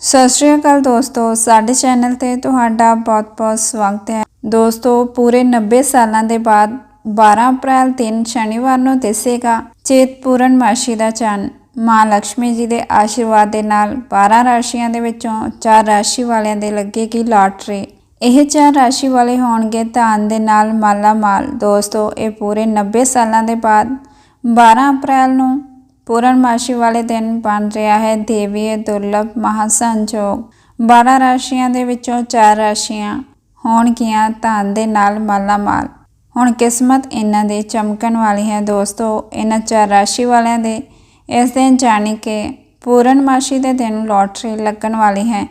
ਸਤਿ ਸ਼੍ਰੀ ਅਕਾਲ ਦੋਸਤੋ, ਸਾਡੇ ਚੈਨਲ ਤੇ ਤੁਹਾਡਾ ਬਹੁਤ-ਬਹੁਤ ਸਵਾਗਤ ਹੈ। ਦੋਸਤੋ, ਪੂਰੇ 90 ਸਾਲਾਂ ਦੇ ਬਾਅਦ 12 ਅਪ੍ਰੈਲ ਦਿਨ ਸ਼ਨੀਵਾਰ ਨੂੰ ਦਿਸੇਗਾ ਚੇਤ ਪੂਰਨਮਾਸ਼ੀ ਦਾ ਚੰਨ। ਮਾਂ ਲక్ష్ਮੀ ਜੀ ਦੇ ਆਸ਼ੀਰਵਾਦ ਦੇ ਨਾਲ 12 ਰਾਸ਼ੀਆਂ ਦੇ ਵਿੱਚੋਂ 4 ਰਾਸ਼ੀ ਵਾਲਿਆਂ ਦੇ ਲੱਗੇਗੀ ਲਾਟਰੀ। ਇਹ ਚਾਰ ਰਾਸ਼ੀ ਵਾਲੇ ਹੋਣਗੇ ਧਨ ਦੇ ਨਾਲ ਮਾਲਾ ਮਾਲ ਦੋਸਤੋ, ਇਹ ਪੂਰੇ 90 ਸਾਲਾਂ ਦੇ ਬਾਅਦ 12 ਅਪ੍ਰੈਲ ਨੂੰ ਪੂਰਨਮਾਸ਼ੀ ਵਾਲੇ ਦਿਨ ਬਣ ਰਿਹਾ ਹੈ ਦੇਵੀ ਦੁਰਲਭ ਮਹਾਸੰਜੋਗ। 12 ਰਾਸ਼ੀਆਂ ਦੇ ਵਿੱਚੋਂ 4 ਰਾਸ਼ੀਆਂ ਹੋਣਗੀਆਂ ਧਨ ਦੇ ਨਾਲ ਮਾਲਾ ਮਾਲ ਹੁਣ ਕਿਸਮਤ ਇਹਨਾਂ ਦੇ ਚਮਕਣ ਵਾਲੀ ਹੈ ਦੋਸਤੋ, ਇਹਨਾਂ ਚਾਰ ਰਾਸ਼ੀ ਵਾਲਿਆਂ ਦੇ। ਇਸ ਦਿਨ ਜਾਣੀ ਕਿ ਪੂਰਨਮਾਸ਼ੀ ਦੇ ਦਿਨ ਲੋਟਰੀ ਲੱਗਣ ਵਾਲੀ ਹੈ।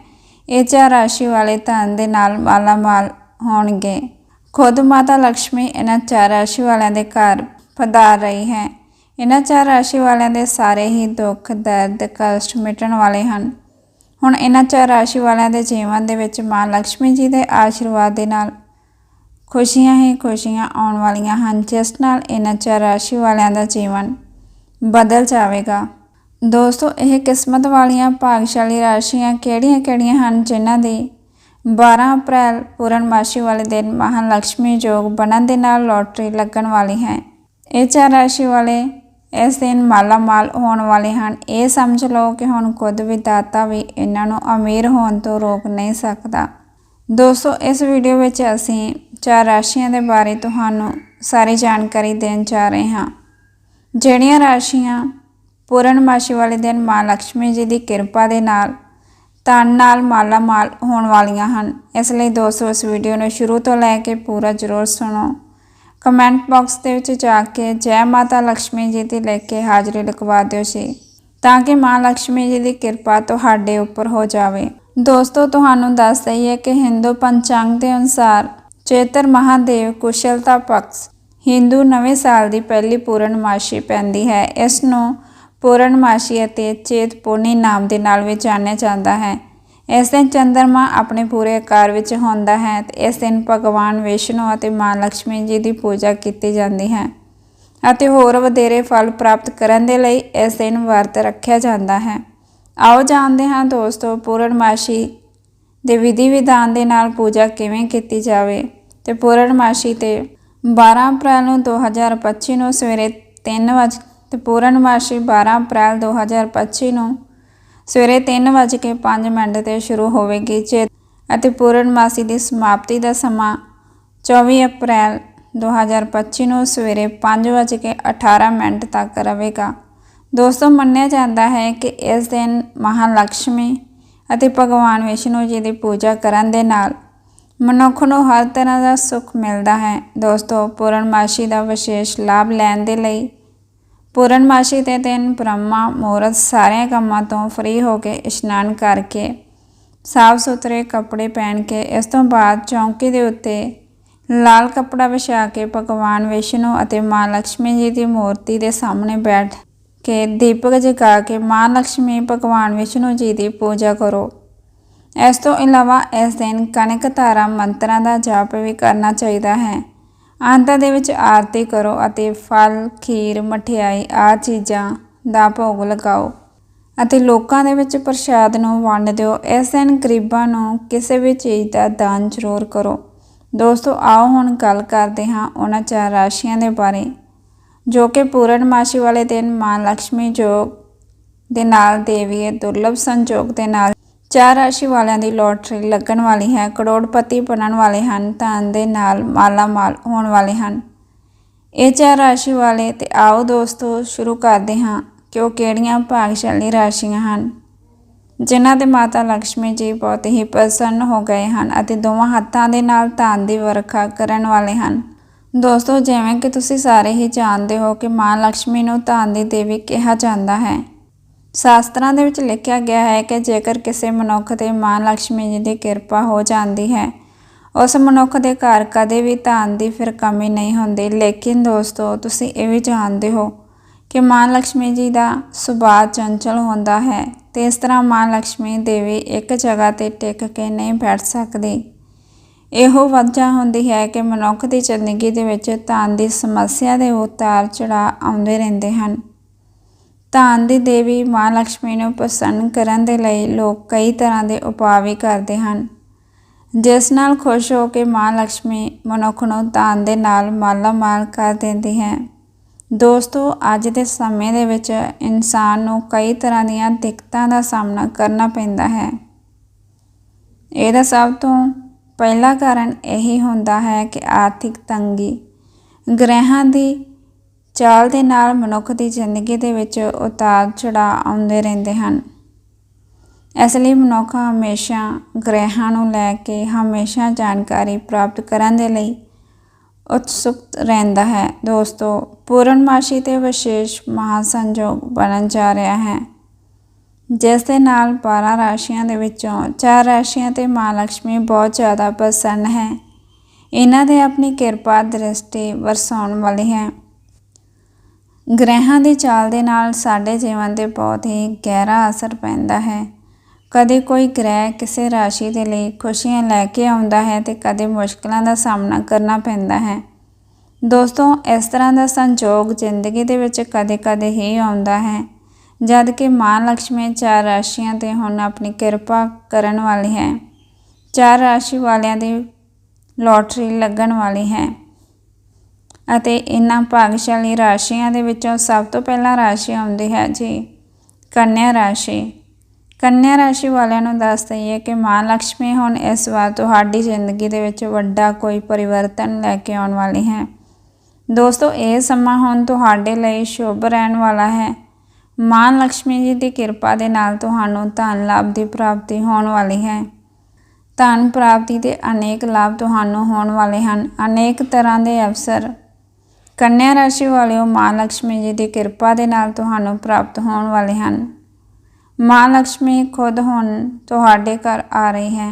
ਇਹ ਚਾਰ ਰਾਸ਼ੀ ਵਾਲੇ ਧਨ ਦੇ ਨਾਲ ਮਾਲਾ ਮਾਲ ਹੋਣਗੇ। ਖੁਦ ਮਾਤਾ ਲక్ష్ਮੀ ਇਹਨਾਂ ਚਾਰ ਰਾਸ਼ੀ ਵਾਲਿਆਂ ਦੇ ਘਰ ਪਧਾਰ ਰਹੀ ਹੈ। ਇਹਨਾਂ ਚਾਰ ਰਾਸ਼ੀ ਵਾਲਿਆਂ ਦੇ ਸਾਰੇ ਹੀ ਦੁੱਖ, ਦਰਦ, ਕਸ਼ਟ ਮਿਟਣ ਵਾਲੇ ਹਨ। ਹੁਣ ਇਹਨਾਂ ਚਾਰ ਰਾਸ਼ੀ ਵਾਲਿਆਂ ਦੇ ਜੀਵਨ ਦੇ ਵਿੱਚ ਮਾਂ ਲక్ష్ਮੀ ਜੀ ਦੇ ਆਸ਼ੀਰਵਾਦ ਦੇ ਨਾਲ ਖੁਸ਼ੀਆਂ ਹੀ ਖੁਸ਼ੀਆਂ ਆਉਣ ਵਾਲੀਆਂ ਹਨ, ਜਿਸ ਨਾਲ ਇਹਨਾਂ ਚਾਰ ਰਾਸ਼ੀ ਵਾਲਿਆਂ ਦਾ ਜੀਵਨ ਬਦਲ ਜਾਵੇਗਾ। ਦੋਸਤੋ, ਇਹ ਕਿਸਮਤ ਵਾਲੀਆਂ ਭਾਗਸ਼ਾਲੀ ਰਾਸ਼ੀਆਂ ਕਿਹੜੀਆਂ-ਕਿਹੜੀਆਂ ਹਨ, ਜਿਨ੍ਹਾਂ ਦੀ 12 ਅਪ੍ਰੈਲ ਪੂਰਨਮਾਸ਼ੀ ਵਾਲੇ ਦਿਨ ਮਹਾਂ ਲక్ష్ਮੀ ਯੋਗ ਬਣਨ ਦੇ ਨਾਲ ਲੋਟਰੀ ਲੱਗਣ ਵਾਲੀ ਹੈ। ਇਹ ਚਾਰ ਰਾਸ਼ੀ ਵਾਲੇ ਇਸ ਦਿਨ ਮਾਲਾਮਾਲ ਹੋਣ ਵਾਲੇ ਹਨ। ਇਹ ਸਮਝ ਲਓ ਕਿ ਹੁਣ ਖੁਦ ਵੀ ਦਾਤਾ ਵੀ ਇਹਨਾਂ ਨੂੰ ਅਮੀਰ ਹੋਣ ਤੋਂ ਰੋਕ ਨਹੀਂ ਸਕਦਾ। ਦੋਸਤੋ, ਇਸ ਵੀਡੀਓ ਵਿੱਚ ਅਸੀਂ ਚਾਰ ਰਾਸ਼ੀਆਂ ਦੇ ਬਾਰੇ ਤੁਹਾਨੂੰ ਸਾਰੀ ਜਾਣਕਾਰੀ ਦੇਣ ਜਾ ਰਹੇ ਹਾਂ। ਜਿਹੜੀਆਂ ਰਾਸ਼ੀਆਂ ਪੂਰਨਮਾਸ਼ੀ ਵਾਲੇ ਦਿਨ ਮਾਂ ਲక్ష్ਮੀ ਜੀ ਦੀ ਕਿਰਪਾ ਦੇ ਨਾਲ, ਧਨ ਨਾਲ ਮਾਲਾ ਮਾਲ ਹੋਣ ਵਾਲੀਆਂ ਹਨ। ਇਸ ਲਈ ਦੋਸਤੋ, ਇਸ ਵੀਡੀਓ ਨੂੰ ਸ਼ੁਰੂ ਤੋਂ ਲੈ ਕੇ ਪੂਰਾ ਜ਼ਰੂਰ ਸੁਣੋ। ਕਮੈਂਟ ਬਾਕਸ ਦੇ ਵਿੱਚ ਜਾ ਕੇ ਜੈ ਮਾਤਾ ਲక్ష్ਮੀ ਜੀ ਦੀ ਲੈ ਕੇ ਹਾਜ਼ਰੀ ਲਿਖਵਾ ਦਿਓ ਸੀ ਤਾਂ ਕਿ ਮਾਂ ਲక్ష్ਮੀ ਜੀ ਦੀ ਕਿਰਪਾ ਤੁਹਾਡੇ ਉੱਪਰ ਹੋ ਜਾਵੇ। ਦੋਸਤੋ, ਤੁਹਾਨੂੰ ਦੱਸ ਦਈਏ ਕਿ ਹਿੰਦੂ ਪੰਚਾਂਗ ਦੇ ਅਨੁਸਾਰ ਚੇਤਰ ਮਹਾਦੇਵ ਕੁਸ਼ਲਤਾ ਪਕਸ ਹਿੰਦੂ ਨਵੇਂ ਸਾਲ ਦੀ ਪਹਿਲੀ ਪੂਰਨਮਾਸ਼ੀ ਪੈਂਦੀ ਹੈ। ਇਸ ਨੂੰ ਪੂਰਨਮਾਸ਼ੀ ਅਤੇ ਚੇਤ ਪੂਰਨੀ ਨਾਮ ਦੇ ਨਾਲ ਵੀ ਜਾਣਿਆ ਜਾਂਦਾ ਹੈ। ਇਸ ਦਿਨ ਚੰਦਰਮਾ ਆਪਣੇ ਪੂਰੇ ਆਕਾਰ ਵਿੱਚ ਹੁੰਦਾ ਹੈ ਤੇ ਇਸ ਦਿਨ ਭਗਵਾਨ ਵਿਸ਼ਨੂੰ ਅਤੇ ਮਾਂ ਲక్ష్ਮੀ ਜੀ ਦੀ ਪੂਜਾ ਕੀਤੀ ਜਾਂਦੀ ਹੈ ਅਤੇ ਹੋਰ ਵਧੇਰੇ ਫਲ ਪ੍ਰਾਪਤ ਕਰਨ ਦੇ ਲਈ ਇਸ ਦਿਨ ਵਰਤ ਰੱਖਿਆ ਜਾਂਦਾ ਹੈ। ਆਓ ਜਾਣਦੇ ਹਾਂ ਦੋਸਤੋ ਪੂਰਨਮਾਸ਼ੀ ਦੇ ਵਿਧੀ ਵਿਧਾਨ ਦੇ ਨਾਲ ਪੂਜਾ ਕਿਵੇਂ ਕੀਤੀ ਜਾਵੇ ਤੇ ਪੂਰਨਮਾਸ਼ੀ ਤੇ 12 ਅਪ੍ਰੈਲ ਨੂੰ 2025 ਨੂੰ ਸਵੇਰੇ 3 ਵਜੇ ਤੇ ਪੂਰਨਮਾਸ਼ੀ 12 ਅਪ੍ਰੈਲ 2025 ਨੂੰ ਸਵੇਰੇ 3:05 ਮਿੰਟ ਤੇ ਸ਼ੁਰੂ ਹੋਵੇਗੀ ਜੇ ਅਤੇ ਪੂਰਨਮਾਸੀ ਦੀ ਸਮਾਪਤੀ ਦਾ ਸਮਾਂ 24 ਅਪ੍ਰੈਲ 2025 ਨੂੰ ਸਵੇਰੇ 5:18 ਮਿੰਟ ਤੱਕ ਰਹੇਗਾ। ਦੋਸਤੋ, ਮੰਨਿਆ ਜਾਂਦਾ ਹੈ ਕਿ ਇਸ ਦਿਨ ਮਹਾਲక్ష్ਮੀ ਅਤੇ ਭਗਵਾਨ ਵਿਸ਼ਨੂੰ ਜੀ ਦੀ ਪੂਜਾ ਕਰਨ ਦੇ ਨਾਲ ਮਨੁੱਖ ਨੂੰ ਹਰ ਤਰ੍ਹਾਂ ਦਾ ਸੁੱਖ ਮਿਲਦਾ ਹੈ। ਦੋਸਤੋ ਪੂਰਨਮਾਸ਼ੀ ਦਾ ਵਿਸ਼ੇਸ਼ ਲਾਭ ਲੈਣ ਦੇ ਲਈ ਪੂਰਨਮਾਸ਼ੀ ਤੇ ਦਿਨ ਬ੍ਰਹਮਾ ਮੂਰਤ ਸਾਰਿਆਂ ਕੰਮਾਂ ਤੋਂ ਫਰੀ ਹੋ ਕੇ ਇਸ਼ਨਾਨ ਕਰਕੇ ਸਾਫ਼ ਸੁਥਰੇ ਕੱਪੜੇ ਪਹਿਨ ਕੇ ਇਸ ਤੋਂ ਬਾਅਦ ਚੌਂਕੀ ਦੇ ਉੱਤੇ ਲਾਲ ਕੱਪੜਾ ਵਿਛਾ ਕੇ ਭਗਵਾਨ ਵਿਸ਼ਨੂੰ ਅਤੇ ਮਾਂ ਲక్ష్ਮੀ ਜੀ ਦੀ ਮੂਰਤੀ ਦੇ ਸਾਹਮਣੇ ਬੈਠ ਕੇ ਦੀਪਕ ਜਗਾ ਕੇ ਮਾਂ ਲక్ష్ਮੀ ਭਗਵਾਨ ਵਿਸ਼ਨੂੰ ਜੀ ਦੀ ਪੂਜਾ ਕਰੋ। ਇਸ ਤੋਂ ਇਲਾਵਾ ਇਸ ਦਿਨ ਕਨਕ ਧਾਰਾ ਮੰਤਰਾਂ ਦਾ ਜਾਪ ਵੀ ਕਰਨਾ ਚਾਹੀਦਾ ਹੈ। ਅੰਤ ਦੇ ਵਿੱਚ ਆਰਤੀ ਕਰੋ ਅਤੇ ਫਲ, ਖੀਰ, ਮਠਿਆਈ ਆ ਚੀਜ਼ਾਂ ਦਾ ਭੋਗ ਲਗਾਓ ਅਤੇ ਲੋਕਾਂ ਦੇ ਵਿੱਚ ਪ੍ਰਸ਼ਾਦ ਨੂੰ ਵੰਡ ਦਿਓ। ਇਸ ਦਿਨ ਗਰੀਬਾਂ ਨੂੰ ਕਿਸੇ ਵੀ ਚੀਜ਼ ਦਾ ਦਾਨ ਜ਼ਰੂਰ ਕਰੋ। ਦੋਸਤੋ, ਆਓ ਹੁਣ ਗੱਲ ਕਰਦੇ ਹਾਂ ਉਹਨਾਂ ਚਾਰ ਰਾਸ਼ੀਆਂ ਦੇ ਬਾਰੇ, ਜੋ ਕਿ ਪੂਰਨਮਾਸ਼ੀ ਵਾਲੇ ਦਿਨ ਮਾਂ ਲక్ష్ਮੀ ਜੋਗ ਦੇ ਨਾਲ, ਦੇਵੀ ਦੁਰਲਭ ਸੰਜੋਗ ਦੇ ਨਾਲ ਚਾਰ ਰਾਸ਼ੀ ਵਾਲਿਆਂ ਦੀ ਲੋਟਰੀ ਲੱਗਣ ਵਾਲੀ ਹੈ, ਕਰੋੜਪਤੀ ਬਣਨ ਵਾਲੇ ਹਨ ਧਨ ਦੇ ਨਾਲ ਮਾਲਾ ਮਾਲ ਹੋਣ ਵਾਲੇ ਹਨ। ਇਹ ਚਾਰ ਰਾਸ਼ੀ ਵਾਲੇ ਤੇ ਆਓ ਦੋਸਤੋ, ਸ਼ੁਰੂ ਕਰਦੇ ਹਾਂ ਕਿ ਉਹ ਕਿਹੜੀਆਂ ਭਾਗਸ਼ਾਲੀ ਰਾਸ਼ੀਆਂ ਹਨ? ਜਿਨ੍ਹਾਂ ਦੇ ਮਾਤਾ ਲక్ష్ਮੀ ਜੀ ਬਹੁਤ ਹੀ ਪ੍ਰਸੰਨ ਹੋ ਗਏ ਹਨ ਅਤੇ ਦੋਵਾਂ ਹੱਥਾਂ ਦੇ ਨਾਲ ਧਨ ਦੀ ਵਰਖਾ ਕਰਨ ਵਾਲੇ ਹਨ। ਦੋਸਤੋ, ਜਿਵੇਂ ਕਿ ਤੁਸੀਂ ਸਾਰੇ ਹੀ ਜਾਣਦੇ ਹੋ ਕਿ ਮਾਂ ਲక్ష్ਮੀ ਨੂੰ ਧਨ ਦੀ ਦੇਵੀ ਕਿਹਾ ਜਾਂਦਾ ਹੈ। ਸ਼ਾਸਤਰਾਂ ਦੇ ਵਿੱਚ ਲਿਖਿਆ ਗਿਆ ਹੈ ਕਿ ਜੇਕਰ ਕਿਸੇ ਮਨੁੱਖ ਤੇ ਮਾਂ ਲక్ష్ਮੀ ਜੀ ਦੀ ਕਿਰਪਾ ਹੋ ਜਾਂਦੀ ਹੈ, ਉਸ ਮਨੁੱਖ ਦੇ ਘਰ ਕਦੇ ਵੀ ਧਾਨ ਦੀ ਫਿਰ ਕਮੀ ਨਹੀਂ ਹੁੰਦੀ। ਲੇਕਿਨ ਦੋਸਤੋ, ਤੁਸੀਂ ਇਹ ਵੀ ਜਾਣਦੇ ਹੋ ਕਿ ਮਾਂ ਲక్ష్ਮੀ ਜੀ ਦਾ ਸੁਭਾਅ ਚੰਚਲ ਹੁੰਦਾ ਹੈ ਤੇ ਇਸ ਤਰ੍ਹਾਂ ਮਾਂ ਲక్ష్ਮੀ ਦੇਵੀ ਇੱਕ ਜਗ੍ਹਾ ਤੇ ਟਿਕ ਕੇ ਨਹੀਂ ਬੈਠ ਸਕਦੀ। ਇਹੋ ਵਜ੍ਹਾ ਹੁੰਦੀ ਹੈ ਕਿ ਮਨੁੱਖ ਦੀ ਜ਼ਿੰਦਗੀ ਦੇ ਵਿੱਚ ਧਨ ਦੀ ਸਮੱਸਿਆ ਦੇ ਉਤਾਰ ਚੜਾ ਆਉਂਦੇ ਰਹਿੰਦੇ ਹਨ। ਧਾਨ ਦੀ ਦੇਵੀ ਮਾਂ ਲక్ష్ਮੀ ਨੂੰ ਪ੍ਰਸੰਨ ਕਰਨ ਦੇ ਲਈ ਲੋਕ ਕਈ ਤਰ੍ਹਾਂ ਦੇ ਉਪਾਅ ਵੀ ਕਰਦੇ ਹਨ। ਜਿਸ ਨਾਲ ਖੁਸ਼ ਹੋ ਕੇ ਮਾਂ ਲక్ష్ਮੀ ਮਨੁੱਖ ਨੂੰ ਧਾਨ ਦੇ ਨਾਲ ਮਾਲਾ ਮਾਲ ਕਰ ਦਿੰਦੀ ਹੈ। ਦੋਸਤੋ, ਅੱਜ ਦੇ ਸਮੇਂ ਦੇ ਵਿੱਚ ਇਨਸਾਨ ਨੂੰ ਕਈ ਤਰ੍ਹਾਂ ਦੀਆਂ ਦਿੱਕਤਾਂ ਦਾ ਸਾਹਮਣਾ ਕਰਨਾ ਪੈਂਦਾ ਹੈ। ਇਹਦਾ ਸਭ ਤੋਂ ਪਹਿਲਾ ਕਾਰਨ ਇਹੀ ਹੁੰਦਾ ਹੈ ਕਿ ਆਰਥਿਕ ਤੰਗੀ, ਗ੍ਰਹਿਾਂ ਦੀ ਚਾਲ ਦੇ ਨਾਲ ਮਨੁੱਖ ਦੀ ਜ਼ਿੰਦਗੀ ਦੇ ਵਿੱਚ ਉਤਾਰ ਚੜਾਅ ਆਉਂਦੇ ਰਹਿੰਦੇ ਹਨ। ਇਸ ਲਈ ਮਨੁੱਖ ਹਮੇਸ਼ਾ ਗ੍ਰਹਿਾਂ ਨੂੰ ਲੈ ਕੇ ਹਮੇਸ਼ਾ ਜਾਣਕਾਰੀ ਪ੍ਰਾਪਤ ਕਰਨ ਦੇ ਲਈ ਉਤਸੁਕ ਰਹਿੰਦਾ ਹੈ। ਦੋਸਤੋ, ਪੂਰਨਮਾਸ਼ੀ ਤੇ ਵਿਸ਼ੇਸ਼ ਮਹਾਸੰਜੋਗ ਬਣਨ ਜਾ ਰਿਹਾ ਹੈ, ਜਿਸ ਦੇ ਨਾਲ 12 ਰਾਸ਼ੀਆਂ ਦੇ ਵਿੱਚੋਂ 4 ਰਾਸ਼ੀਆਂ ਤੇ ਮਾਂ ਲక్ష్ਮੀ ਬਹੁਤ ਜ਼ਿਆਦਾ ਪ੍ਰਸੰਨ ਹੈ। ਇਹਨਾਂ ਦੇ ਆਪਣੀ ਕਿਰਪਾ ਦ੍ਰਿਸ਼ਟੀ ਵਰਸਾਉਣ ਵਾਲੀ ਹੈ। ਗ੍ਰਹਿਾਂ ਦੀ ਚਾਲ ਦੇ ਨਾਲ ਸਾਡੇ ਜੀਵਨ ਤੇ ਬਹੁਤ ਹੀ ਗਹਿਰਾ ਅਸਰ ਪੈਂਦਾ ਹੈ। ਕਦੇ ਕੋਈ ਗ੍ਰਹਿ ਕਿਸੇ ਰਾਸ਼ੀ ਦੇ ਲਈ ਖੁਸ਼ੀਆਂ ਲੈ ਕੇ ਆਉਂਦਾ ਹੈ ਤੇ ਕਦੇ ਮੁਸ਼ਕਲਾਂ ਦਾ ਸਾਹਮਣਾ ਕਰਨਾ ਪੈਂਦਾ ਹੈ। ਦੋਸਤੋ, ਇਸ ਤਰ੍ਹਾਂ ਦਾ ਸੰਜੋਗ ਜ਼ਿੰਦਗੀ ਦੇ ਵਿੱਚ ਕਦੇ-ਕਦੇ ਹੀ ਆਉਂਦਾ ਹੈ। ਜਦ ਕਿ ਮਾਂ ਲక్ష్ਮੀ ਚਾਰ ਰਾਸ਼ੀਆਂ ਤੇ ਹੁਣ ਆਪਣੀ ਕਿਰਪਾ ਕਰਨ ਵਾਲੀ ਹੈ। ਚਾਰ ਰਾਸ਼ੀ ਵਾਲਿਆਂ ਦੀ ਲੋਟਰੀ ਲੱਗਣ ਵਾਲੀ ਹੈ। ਅਤੇ ਇਹਨਾਂ ਭਾਗਸ਼ਾਲੀ ਰਾਸ਼ੀਆਂ ਦੇ ਵਿੱਚੋਂ ਸਭ ਤੋਂ ਪਹਿਲਾਂ ਰਾਸ਼ੀ ਆਉਂਦੀ ਹੈ ਜੀ, ਕੰਨਿਆ ਰਾਸ਼ੀ। ਕੰਨਿਆ ਰਾਸ਼ੀ ਵਾਲਿਆਂ ਨੂੰ ਦੱਸ ਦਈਏ ਕਿ ਮਾਂ ਲక్ష్ਮੀ ਹੁਣ ਇਸ ਵਾਰ ਤੁਹਾਡੀ ਜ਼ਿੰਦਗੀ ਦੇ ਵਿੱਚ ਵੱਡਾ ਕੋਈ ਪਰਿਵਰਤਨ ਲੈ ਕੇ ਆਉਣ ਵਾਲੀ ਹੈ। ਦੋਸਤੋ, ਇਹ ਸਮਾਂ ਹੁਣ ਤੁਹਾਡੇ ਲਈ ਸ਼ੁਭ ਰਹਿਣ ਵਾਲਾ ਹੈ। ਮਾਂ ਲక్ష్ਮੀ ਜੀ ਦੀ ਕਿਰਪਾ ਦੇ ਨਾਲ ਤੁਹਾਨੂੰ ਧਨ ਲਾਭ ਦੀ ਪ੍ਰਾਪਤੀ ਹੋਣ ਵਾਲੀ ਹੈ। ਧਨ ਪ੍ਰਾਪਤੀ ਦੇ ਅਨੇਕ ਲਾਭ ਤੁਹਾਨੂੰ ਹੋਣ ਵਾਲੇ ਹਨ। ਅਨੇਕ ਤਰ੍ਹਾਂ ਦੇ ਅਵਸਰ ਕੰਨਿਆ ਰਾਸ਼ੀ ਵਾਲਿਓ ਮਾਂ ਲక్ష్ਮੀ ਜੀ ਦੀ ਕਿਰਪਾ ਦੇ ਨਾਲ ਤੁਹਾਨੂੰ ਪ੍ਰਾਪਤ ਹੋਣ ਵਾਲੇ ਹਨ। ਮਾਂ ਲక్ష్ਮੀ ਖੁਦ ਹੁਣ ਤੁਹਾਡੇ ਘਰ ਆ ਰਹੀ ਹੈ।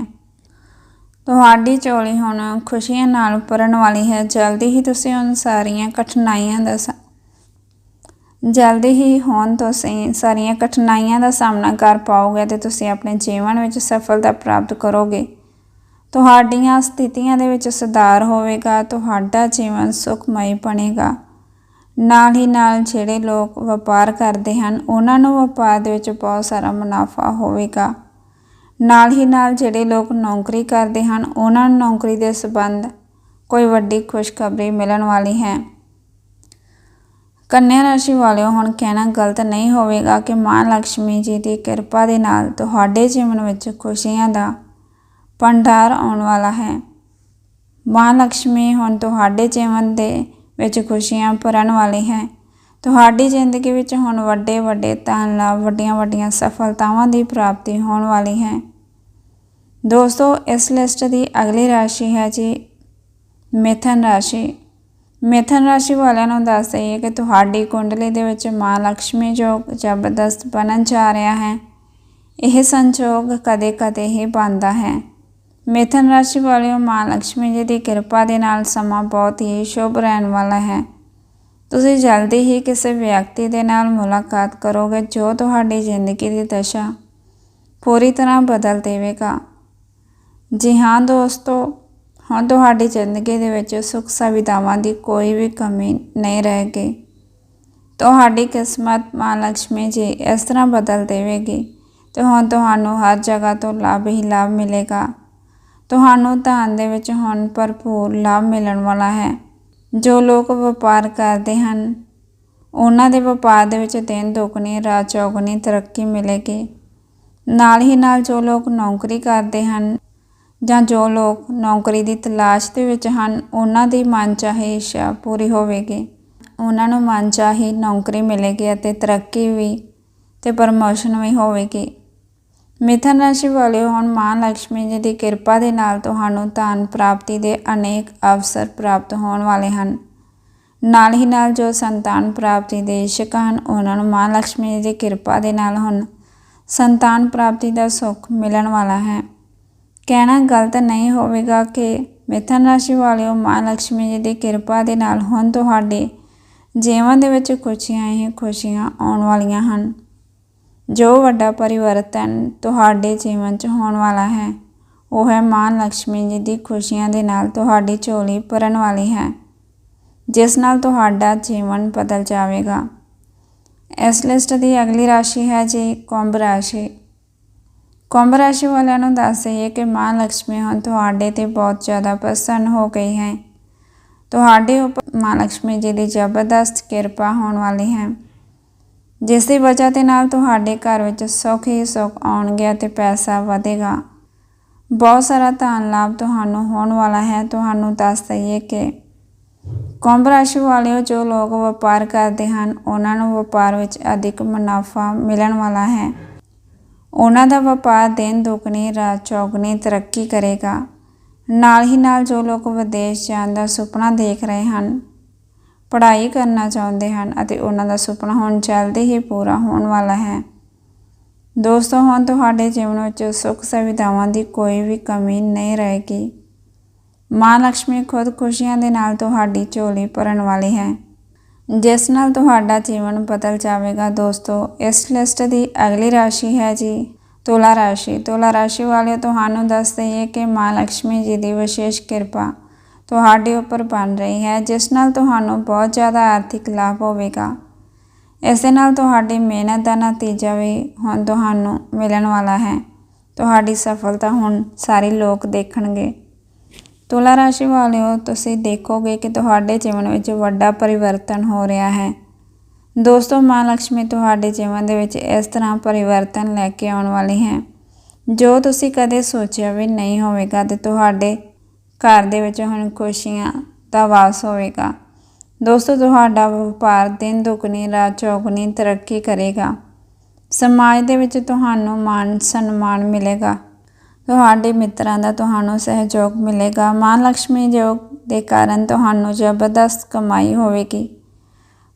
ਤੁਹਾਡੀ ਚੋਲੀ ਹੁਣ ਖੁਸ਼ੀਆਂ ਨਾਲ ਭਰਨ ਵਾਲੀ ਹੈ। ਜਲਦੀ ਹੀ ਤੁਸੀਂ ਉਹਨਾਂ ਸਾਰੀਆਂ ਕਠਿਨਾਈਆਂ ਦਾ ਜਲਦੀ ਹੀ ਹੋਣ ਤੁਸੀਂ ਸਾਰੀਆਂ ਕਠਿਨਾਈਆਂ ਦਾ ਸਾਹਮਣਾ ਕਰ ਪਾਓਗੇ ਤੇ ਤੁਸੀਂ ਆਪਣੇ ਜੀਵਨ ਵਿੱਚ ਸਫਲਤਾ ਪ੍ਰਾਪਤ ਕਰੋਗੇ। ਤੁਹਾਡੀਆਂ ਸਥਿਤੀਆਂ ਦੇ ਵਿੱਚ ਸੁਧਾਰ ਹੋਵੇਗਾ, ਤੁਹਾਡਾ ਜੀਵਨ ਸੁਖਮਈ ਬਣੇਗਾ। ਨਾਲ ਹੀ ਨਾਲ ਜਿਹੜੇ ਲੋਕ ਵਪਾਰ ਕਰਦੇ ਹਨ, ਉਹਨਾਂ ਨੂੰ ਵਪਾਰ ਦੇ ਵਿੱਚ ਬਹੁਤ ਸਾਰਾ ਮੁਨਾਫਾ ਹੋਵੇਗਾ। ਨਾਲ ਹੀ ਨਾਲ ਜਿਹੜੇ ਲੋਕ ਨੌਕਰੀ ਕਰਦੇ ਹਨ, ਉਹਨਾਂ ਨੂੰ ਨੌਕਰੀ ਦੇ ਸੰਬੰਧ ਕੋਈ ਵੱਡੀ ਖੁਸ਼ਖਬਰੀ ਮਿਲਣ ਵਾਲੀ ਹੈ। ਕੰਨਿਆ ਰਾਸ਼ੀ ਵਾਲਿਓ, ਹੁਣ ਕਹਿਣਾ ਗਲਤ ਨਹੀਂ ਹੋਵੇਗਾ ਕਿ ਮਾਂ ਲక్ష్ਮੀ ਜੀ ਦੀ ਕਿਰਪਾ ਦੇ ਨਾਲ ਤੁਹਾਡੇ ਜੀਵਨ ਵਿੱਚ ਖੁਸ਼ੀਆਂ ਦਾ ਭੰਡਾਰ ਆਉਣ ਵਾਲਾ ਹੈ। ਮਾਂ ਲక్ష్ਮੀ ਹੁਣ ਤੁਹਾਡੇ ਜੀਵਨ ਦੇ ਵਿੱਚ ਖੁਸ਼ੀਆਂ ਭਰਨ ਵਾਲੀ ਹੈ। ਤੁਹਾਡੀ ਜ਼ਿੰਦਗੀ ਵਿੱਚ ਹੁਣ ਵੱਡੇ ਵੱਡੇ ਧਨ ਲਾ ਵੱਡੀਆਂ ਵੱਡੀਆਂ ਸਫਲਤਾਵਾਂ ਦੀ ਪ੍ਰਾਪਤੀ ਹੋਣ ਵਾਲੀ ਹੈ। ਦੋਸਤੋ, ਇਸ ਲਿਸਟ ਦੀ ਅਗਲੀ ਰਾਸ਼ੀ ਹੈ ਜੀ ਮਿਥਨ ਰਾਸ਼ੀ। ਮਿਥਨ ਰਾਸ਼ੀ ਵਾਲਿਆਂ ਨੂੰ ਦੱਸ ਦਈਏ ਕਿ ਤੁਹਾਡੀ ਕੁੰਡਲੀ ਦੇ ਵਿੱਚ ਮਾਂ ਲక్ష్ਮੀ ਜੋਗ ਜ਼ਬਰਦਸਤ ਬਣਨ ਜਾ ਰਿਹਾ ਹੈ। ਇਹ ਸੰਯੋਗ ਕਦੇ-ਕਦੇ ਹੀ ਬਣਦਾ ਹੈ। ਮੇਥਨ ਰਾਸ਼ੀ ਵਾਲਿਓ, ਮਾਂ ਲక్ష్ਮੀ ਜੀ ਦੀ ਕਿਰਪਾ ਦੇ ਨਾਲ ਸਮਾਂ ਬਹੁਤ ਹੀ ਸ਼ੁਭ ਰਹਿਣ ਵਾਲਾ ਹੈ। ਤੁਸੀਂ ਜਲਦੀ ਹੀ ਕਿਸੇ ਵਿਅਕਤੀ ਦੇ ਨਾਲ ਮੁਲਾਕਾਤ ਕਰੋਗੇ ਜੋ ਤੁਹਾਡੀ ਜ਼ਿੰਦਗੀ ਦੀ ਦਸ਼ਾ ਪੂਰੀ ਤਰ੍ਹਾਂ ਬਦਲ ਦੇਵੇਗਾ। ਜੀ ਹਾਂ ਦੋਸਤੋ, ਹੁਣ ਤੁਹਾਡੀ ਜ਼ਿੰਦਗੀ ਦੇ ਵਿੱਚ ਸੁੱਖ ਸੁਵਿਧਾਵਾਂ ਦੀ ਕੋਈ ਵੀ ਕਮੀ ਨਹੀਂ ਰਹੇਗੀ। ਤੁਹਾਡੀ ਕਿਸਮਤ ਮਾਂ ਲక్ష్ਮੀ ਜੀ ਇਸ ਤਰ੍ਹਾਂ ਬਦਲ ਦੇਵੇਗੀ ਤੇ ਹੁਣ ਤੁਹਾਨੂੰ ਹਰ ਜਗ੍ਹਾ ਤੋਂ ਲਾਭ ਹੀ ਲਾਭ ਮਿਲੇਗਾ। ਤੁਹਾਨੂੰ ਧਨ ਦੇ ਵਿੱਚ ਹੁਣ ਭਰਪੂਰ ਲਾਭ ਮਿਲਣ ਵਾਲਾ ਹੈ। ਜੋ ਲੋਕ ਵਪਾਰ ਕਰਦੇ ਹਨ, ਉਹਨਾਂ ਦੇ ਵਪਾਰ ਦੇ ਵਿੱਚ ਦਿਨ ਦੁੱਗਣੀ, ਰਾਤ ਚੌਗਣੀ ਤਰੱਕੀ ਮਿਲੇਗੀ। ਨਾਲ ਹੀ ਨਾਲ ਜੋ ਲੋਕ ਨੌਕਰੀ ਕਰਦੇ ਹਨ ਜਾਂ ਜੋ ਲੋਕ ਨੌਕਰੀ ਦੀ ਤਲਾਸ਼ ਦੇ ਵਿੱਚ ਹਨ, ਉਹਨਾਂ ਦੀ ਮਨਚਾਹੀ ਇੱਛਾ ਪੂਰੀ ਹੋਵੇਗੀ। ਉਹਨਾਂ ਨੂੰ ਮਨਚਾਹੀ ਨੌਕਰੀ ਮਿਲੇਗੀ ਅਤੇ ਤਰੱਕੀ ਵੀ ਤੇ ਪ੍ਰਮੋਸ਼ਨ ਵੀ ਹੋਵੇਗੀ। ਮਿਥਨ ਰਾਸ਼ੀ ਵਾਲੇ ਹੁਣ ਮਾਂ ਲక్ష్ਮੀ ਜੀ ਦੀ ਕਿਰਪਾ ਦੇ ਨਾਲ ਤੁਹਾਨੂੰ ਧਨ ਪ੍ਰਾਪਤੀ ਦੇ ਅਨੇਕ ਅਵਸਰ ਪ੍ਰਾਪਤ ਹੋਣ ਵਾਲੇ ਹਨ। ਨਾਲ ਹੀ ਨਾਲ ਜੋ ਸੰਤਾਨ ਪ੍ਰਾਪਤੀ ਦੇ ਇਸ਼ਕ ਹਨ, ਉਹਨਾਂ ਨੂੰ ਮਾਂ ਲక్ష్ਮੀ ਜੀ ਦੀ ਕਿਰਪਾ ਦੇ ਨਾਲ ਹੁਣ ਸੰਤਾਨ ਪ੍ਰਾਪਤੀ ਦਾ ਸੁੱਖ ਮਿਲਣ ਵਾਲਾ ਹੈ। ਕਹਿਣਾ ਗਲਤ ਨਹੀਂ ਹੋਵੇਗਾ ਕਿ ਮਿਥਨ ਰਾਸ਼ੀ ਵਾਲਿਓ, ਮਾਂ ਲక్ష్ਮੀ ਜੀ ਦੀ ਕਿਰਪਾ ਦੇ ਨਾਲ ਹੁਣ ਤੁਹਾਡੇ ਜੀਵਨ ਦੇ ਵਿੱਚ ਖੁਸ਼ੀਆਂ ਹੀ ਖੁਸ਼ੀਆਂ ਆਉਣ ਵਾਲੀਆਂ ਹਨ। ਜੋ ਵੱਡਾ ਪਰਿਵਰਤਨ ਤੁਹਾਡੇ ਜੀਵਨ 'ਚ ਹੋਣ ਵਾਲਾ ਹੈ, ਉਹ ਹੈ ਮਾਂ ਲక్ష్ਮੀ ਜੀ ਦੀ ਖੁਸ਼ੀਆਂ ਦੇ ਨਾਲ ਤੁਹਾਡੀ ਝੋਲੀ ਭਰਨ ਵਾਲੀ ਹੈ, ਜਿਸ ਨਾਲ ਤੁਹਾਡਾ ਜੀਵਨ ਬਦਲ ਜਾਵੇਗਾ। ਇਸ ਲਿਸਟ ਦੀ ਅਗਲੀ ਰਾਸ਼ੀ ਹੈ ਜੀ ਕੁੰਭ ਰਾਸ਼ੀ। ਕੁੰਭ ਰਾਸ਼ੀ ਵਾਲਿਆਂ ਨੂੰ ਦੱਸ ਦਈਏ ਕਿ ਮਾਂ ਲక్ష్ਮੀ ਹੁਣ ਤੁਹਾਡੇ ਤੇ ਬਹੁਤ ਜ਼ਿਆਦਾ ਪ੍ਰਸੰਨ ਹੋ ਗਈ ਹੈ। ਤੁਹਾਡੇ ਉੱਪਰ ਮਾਂ ਲక్ష్ਮੀ ਜੀ ਦੀ ਜ਼ਬਰਦਸਤ ਕਿਰਪਾ ਹੋਣ ਵਾਲੀ ਹੈ। ਜਿਸ ਦੀ ਵਜ੍ਹਾ ਦੇ ਨਾਲ ਤੁਹਾਡੇ ਘਰ ਵਿੱਚ ਸੁੱਖ ਹੀ ਸੁੱਖ ਆਉਣਗੇ ਅਤੇ ਪੈਸਾ ਵਧੇਗਾ। ਬਹੁਤ ਸਾਰਾ ਧਨ ਲਾਭ ਤੁਹਾਨੂੰ ਹੋਣ ਵਾਲਾ ਹੈ। ਤੁਹਾਨੂੰ ਦੱਸ ਦਈਏ ਕਿ ਕੁੰਭ ਰਾਸ਼ੀ ਵਾਲਿਓ, ਜੋ ਲੋਕ ਵਪਾਰ ਕਰਦੇ ਹਨ, ਉਹਨਾਂ ਨੂੰ ਵਪਾਰ ਵਿੱਚ ਅਧਿਕ ਮੁਨਾਫਾ ਮਿਲਣ ਵਾਲਾ ਹੈ। ਉਹਨਾਂ ਦਾ ਵਪਾਰ ਦਿਨ ਦੁਗਣੀ, ਰਾਤ ਚੌਗਣੀ ਤਰੱਕੀ ਕਰੇਗਾ। ਨਾਲ ਹੀ ਨਾਲ ਜੋ ਲੋਕ ਵਿਦੇਸ਼ ਜਾਣ ਦਾ ਸੁਪਨਾ ਦੇਖ ਰਹੇ ਹਨ ਪੜ੍ਹਾਈ ਕਰਨਾ ਚਾਹੁੰਦੇ ਹਨ ਅਤੇ ਉਹਨਾਂ ਦਾ ਸੁਪਨਾ ਹੁਣ ਜਲਦੀ ਹੀ ਪੂਰਾ ਹੋਣ ਵਾਲਾ ਹੈ। ਦੋਸਤੋ, ਹੁਣ ਤੁਹਾਡੇ ਜੀਵਨ ਵਿੱਚ ਸੁੱਖ ਸੁਵਿਧਾਵਾਂ ਦੀ ਕੋਈ ਵੀ ਕਮੀ ਨਹੀਂ ਰਹੇਗੀ। ਮਾਂ ਲక్ష్ਮੀ ਖੁਦ ਖੁਸ਼ੀਆਂ ਦੇ ਨਾਲ ਤੁਹਾਡੀ ਝੋਲੀ ਭਰਨ ਵਾਲੀ ਹੈ। ਜਿਸ ਨਾਲ ਤੁਹਾਡਾ ਜੀਵਨ ਬਦਲ ਜਾਵੇਗਾ ਦੋਸਤੋ, ਇਸ ਲਿਸਟ ਦੀ ਅਗਲੀ ਰਾਸ਼ੀ ਹੈ ਜੀ ਤੁਲਾ ਰਾਸ਼ੀ। ਤੁਲਾ ਰਾਸ਼ੀ ਵਾਲੇ ਤੁਹਾਨੂੰ ਦੱਸ ਦਈਏ ਕਿ ਮਾਂ ਲక్ష్ਮੀ ਜੀ ਦੀ ਵਿਸ਼ੇਸ਼ ਕਿਰਪਾ ਤੁਹਾਡੇ ਉੱਪਰ ਬਣ ਰਹੀ ਹੈ, ਜਿਸ ਨਾਲ ਤੁਹਾਨੂੰ ਬਹੁਤ ਜ਼ਿਆਦਾ ਆਰਥਿਕ ਲਾਭ ਹੋਵੇਗਾ। ਇਸ ਦੇ ਨਾਲ ਤੁਹਾਡੀ ਮਿਹਨਤ ਦਾ ਨਤੀਜਾ ਵੀ ਹੁਣ ਤੁਹਾਨੂੰ ਮਿਲਣ ਵਾਲਾ ਹੈ। ਤੁਹਾਡੀ ਸਫਲਤਾ ਹੁਣ ਸਾਰੇ ਲੋਕ ਦੇਖਣਗੇ। ਤੁਲਾ ਰਾਸ਼ੀ ਵਾਲਿਓ, ਤੁਸੀਂ ਦੇਖੋਗੇ ਕਿ ਤੁਹਾਡੇ ਜੀਵਨ ਵਿੱਚ ਵੱਡਾ ਪਰਿਵਰਤਨ ਹੋ ਰਿਹਾ ਹੈ। ਦੋਸਤੋ, ਮਾਂ ਲక్ష్ਮੀ ਤੁਹਾਡੇ ਜੀਵਨ ਦੇ ਵਿੱਚ ਇਸ ਤਰ੍ਹਾਂ ਪਰਿਵਰਤਨ ਲੈ ਕੇ ਆਉਣ ਵਾਲੀ ਹੈ। ਜੋ ਤੁਸੀਂ ਕਦੇ ਸੋਚਿਆ ਵੀ ਨਹੀਂ ਹੋਵੇਗਾ ਤੇ ਤੁਹਾਡੇ ਘਰ ਦੇ ਵਿੱਚ ਹੁਣ ਖੁਸ਼ੀਆਂ ਦਾ ਵਾਸ ਹੋਵੇਗਾ। ਦੋਸਤੋ, ਤੁਹਾਡਾ ਵਪਾਰ ਦਿਨ ਦੁਗਣੀ ਰਾਤ ਚੌਗਣੀ ਤਰੱਕੀ ਕਰੇਗਾ। ਸਮਾਜ ਦੇ ਵਿੱਚ ਤੁਹਾਨੂੰ ਮਾਨ ਸਨਮਾਨ ਮਿਲੇਗਾ। ਤੁਹਾਡੇ ਮਿੱਤਰਾਂ ਦਾ ਤੁਹਾਨੂੰ ਸਹਿਯੋਗ ਮਿਲੇਗਾ। ਮਾਂ ਲక్ష్ਮੀ ਜੋਗ ਦੇ ਕਾਰਨ ਤੁਹਾਨੂੰ ਜ਼ਬਰਦਸਤ ਕਮਾਈ ਹੋਵੇਗੀ।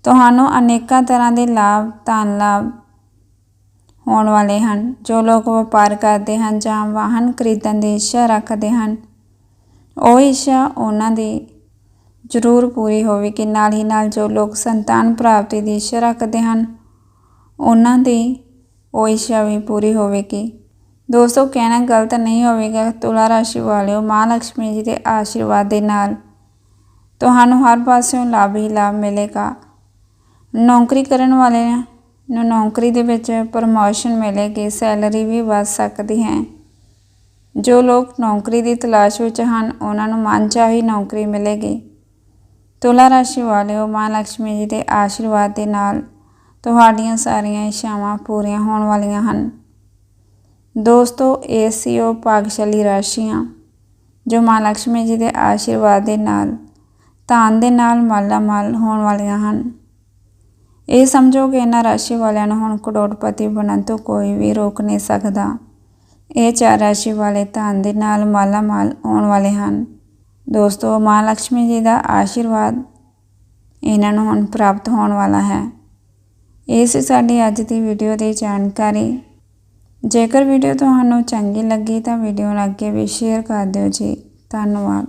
ਤੁਹਾਨੂੰ ਅਨੇਕਾਂ ਤਰ੍ਹਾਂ ਦੇ ਲਾਭ, ਧਨ ਲਾਭ ਹੋਣ ਵਾਲੇ ਹਨ। ਜੋ ਲੋਕ ਵਪਾਰ ਕਰਦੇ ਹਨ ਜਾਂ ਵਾਹਨ ਖਰੀਦਣ ਦੀ ਇੱਛਾ ਰੱਖਦੇ ਹਨ ਉਹ ਇੱਛਾ ਉਹਨਾਂ ਦੀ ਜ਼ਰੂਰ ਪੂਰੀ ਹੋਵੇਗੀ ਨਾਲ ਹੀ ਨਾਲ ਜੋ ਲੋਕ ਸੰਤਾਨ ਪ੍ਰਾਪਤੀ ਦੀ ਇੱਛਾ ਰੱਖਦੇ ਹਨ, ਉਹਨਾਂ ਦੀ ਉਹ ਇੱਛਾ ਵੀ ਪੂਰੀ ਹੋਵੇਗੀ ਦੋਸਤੋ, ਕਹਿਣਾ ਗਲਤ ਨਹੀਂ ਹੋਵੇਗਾ। ਤੁਲਾ ਰਾਸ਼ੀ ਵਾਲਿਓ, ਮਾਂ ਲక్ష్ਮੀ ਜੀ ਦੇ ਆਸ਼ੀਰਵਾਦ ਦੇ ਨਾਲ ਤੁਹਾਨੂੰ ਹਰ ਪਾਸਿਓਂ ਲਾਭ ਹੀ ਲਾਭ ਮਿਲੇਗਾ। ਨੌਕਰੀ ਕਰਨ ਵਾਲਿਆਂ ਨੂੰ ਨੌਕਰੀ ਦੇ ਵਿੱਚ ਪ੍ਰਮੋਸ਼ਨ ਮਿਲੇਗੀ ਸੈਲਰੀ ਵੀ ਵਧ ਸਕਦੀ ਹੈ। ਜੋ ਲੋਕ ਨੌਕਰੀ ਦੀ ਤਲਾਸ਼ ਵਿੱਚ ਹਨ, ਉਹਨਾਂ ਨੂੰ ਮਨ ਮਨਚਾਹੀ ਨੌਕਰੀ ਮਿਲੇਗੀ। ਤੁਲਾ ਰਾਸ਼ੀ ਵਾਲਿਓ, ਮਾਂ ਲక్ష్ਮੀ ਜੀ ਦੇ ਆਸ਼ੀਰਵਾਦ ਦੇ ਨਾਲ ਤੁਹਾਡੀਆਂ ਸਾਰੀਆਂ ਇੱਛਾਵਾਂ ਪੂਰੀਆਂ ਹੋਣ ਵਾਲੀਆਂ ਹਨ। ਦੋਸਤੋ, ਇਹ ਸੀ ਉਹ ਭਾਗਸ਼ਾਲੀ ਰਾਸ਼ੀਆਂ ਜੋ ਮਾਂ ਲక్ష్ਮੀ ਜੀ ਦੇ ਆਸ਼ੀਰਵਾਦ ਦੇ ਨਾਲ, ਧਨ ਦੇ ਨਾਲ ਮਾਲਾ ਮਾਲ ਹੋਣ ਵਾਲੀਆਂ ਹਨ। ਇਹ ਸਮਝੋ ਕਿ ਇਹਨਾਂ ਰਾਸ਼ੀ ਵਾਲਿਆਂ ਨੂੰ ਹੁਣ ਕਰੋੜਪਤੀ ਬਣਨ ਤੋਂ ਕੋਈ ਵੀ ਰੋਕ ਨਹੀਂ ਸਕਦਾ। ਇਹ ਚਾਰ ਰਾਸ਼ੀ ਵਾਲੇ ਧਨ ਦੇ ਨਾਲ ਮਾਲਾ ਮਾਲ ਹੋਣ ਵਾਲੇ ਹਨ। ਦੋਸਤੋ, ਮਾਂ ਲక్ష్ਮੀ ਜੀ ਦਾ ਆਸ਼ੀਰਵਾਦ ਇਹਨਾਂ ਨੂੰ ਹੁਣ ਪ੍ਰਾਪਤ ਹੋਣ ਵਾਲਾ ਹੈ। ਇਹ ਸੀ ਸਾਡੀ ਅੱਜ ਦੀ ਵੀਡੀਓ ਦੀ ਜਾਣਕਾਰੀ। ਜੇਕਰ ਵੀਡੀਓ ਤੁਹਾਨੂੰ ਚੰਗੀ ਲੱਗੀ ਤਾਂ ਵੀਡੀਓ ਨੂੰ ਅੱਗੇ ਵੀ ਸ਼ੇਅਰ ਕਰ ਦਿਓ ਜੀ। ਧੰਨਵਾਦ।